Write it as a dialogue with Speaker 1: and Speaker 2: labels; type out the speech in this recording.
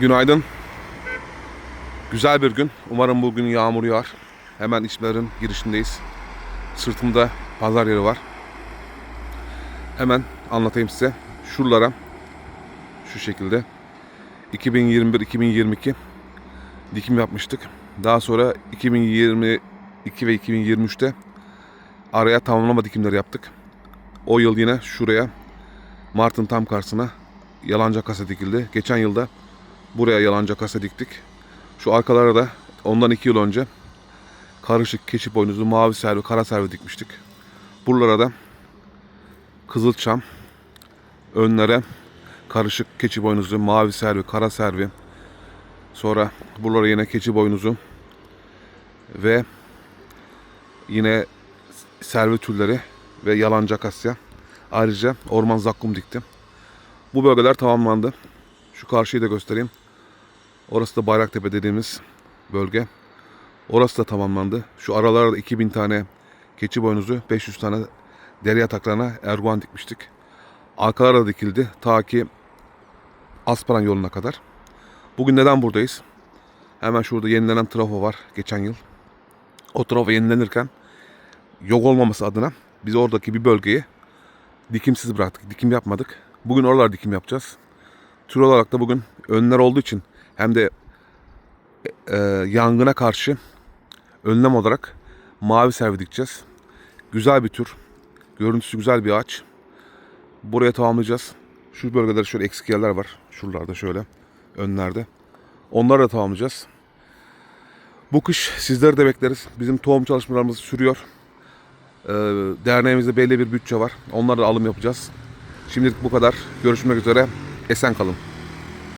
Speaker 1: Günaydın. Güzel bir gün. Umarım bugün yağmur yağar. Hemen İçmeler'in girişindeyiz. Sırtımda pazar yeri var. Hemen anlatayım size. Şuralara şu şekilde 2021-2022 dikim yapmıştık. Daha sonra 2022 ve 2023'te araya tamamlama dikimleri yaptık. O yıl yine şuraya Mart'ın tam karşısına yalanca kasa dikildi. Geçen yılda buraya yalanca kasa diktik. Şu arkalara da ondan iki yıl önce karışık keçi boynuzlu mavi servi, kara servi dikmiştik. Buralara da kızılçam, önlere karışık keçi boynuzlu mavi servi, kara servi. Sonra buralara yine keçi boynuzu ve yine servi türleri ve yalanca kasya. Ayrıca orman zakkum diktim. Bu bölgeler tamamlandı. Şu karşıyı da göstereyim. Orası da Bayraktepe dediğimiz bölge. Orası da tamamlandı. Şu aralarda da 2000 tane keçi boynuzu, 500 tane deri yataklarına erguvan dikmiştik. Arkalara da dikildi ta ki Asparan yoluna kadar. Bugün neden buradayız? Hemen şurada yenilenen trafo var geçen yıl. O trafo yenilenirken yok olmaması adına biz oradaki bir bölgeyi dikimsiz bıraktık. Dikim yapmadık. Bugün oralar dikim yapacağız. Tür olarak da bugün önler olduğu için hem de e, yangına karşı önlem olarak mavi servi dikeceğiz. Güzel bir tür. Görüntüsü güzel bir ağaç. Buraya tamamlayacağız. Şu bölgelerde şöyle eksik yerler var. Şuralarda şöyle önlerde. Onları da tamamlayacağız. Bu kış sizleri de bekleriz. Bizim tohum çalışmalarımız sürüyor. Ee, derneğimizde belli bir bütçe var. Onlarla alım yapacağız. Şimdilik bu kadar. Görüşmek üzere. Esen kalın.